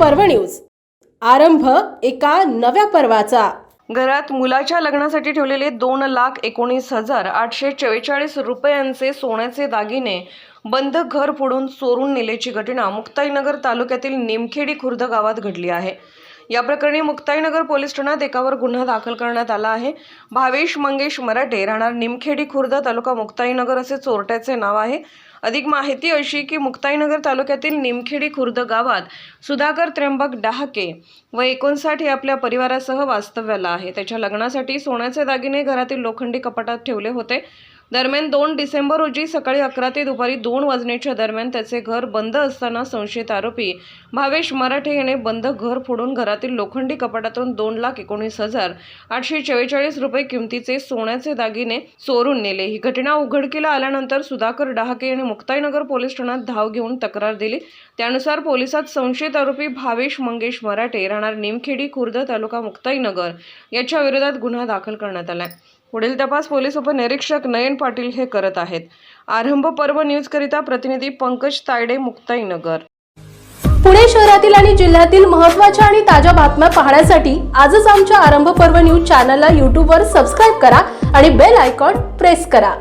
पर्व न्यूज. आरंभ एका नव्या पर्वाचा. घरात मुलाच्या लग्नासाठी ठेवलेले दोन लाख एकोणीस हजार आठशे चव्वेचाळीस रुपयांचे सोन्याचे दागिने बंद घर फोडून चोरून नेल्याची घटना मुक्ताईनगर तालुक्यातील निमखेडी खुर्द गावात घडली आहे. या प्रकरणी मुक्ताईनगर पोलीस ठाण्यात एकावर गुन्हा दाखल करण्यात आला आहे. भावेश मंगेश मराठे राहणार निमखेडी खुर्द तालुका मुक्ताईनगर असे चोरट्याचे नाव आहे. अधिक माहिती अशी की मुक्ताईनगर तालुक्यातील निमखेडी खुर्द गावात सुधाकर त्र्यंबक डहाके व एकोणसाठ हे आपल्या परिवारासह वास्तव्याला आहे. त्याच्या लग्नासाठी सोन्याचे दागिने घरातील लोखंडी कपाटात ठेवले होते. दरम्यान दोन डिसेंबर रोजी सकाळी अकरा ते दुपारी दोन वाजण्याच्या दरम्यान त्याचे घर बंद असताना संशयित आरोपी भावेश मराठे याने बंद घर फोडून घरातील लोखंडी कपाटातून दोन लाख एकोणीस हजार आठशे चव्वेचाळीस रुपये किमतीचे सोन्याचे दागिने चोरून नेले. ही घटना उघडकीला आल्यानंतर सुधाकर डहाके यांनी मुक्ताईनगर पोलीस ठाण्यात धाव घेऊन तक्रार दिली. त्यानुसार पोलिसात संशयित आरोपी भावेश मंगेश मराठे राहणार निमखेडी खुर्द तालुका मुक्ताईनगर याच्या विरोधात गुन्हा दाखल करण्यात आलाय. पुढील तपास पोलीस उपनिरीक्षक नयन पाटील हे करत आहेत. आरंभ पर्व न्यूज करिता प्रतिनिधी पंकज तायडे मुक्ताईनगर. पुणे शहरातील आणि जिल्ह्यातील महत्त्वाच्या आणि ताज्या बातम्या पाहण्यासाठी आजच आमच्या आरंभ पर्व न्यूज चॅनलला यूट्यूबवर सबस्क्राईब करा आणि बेल आयकॉन प्रेस करा.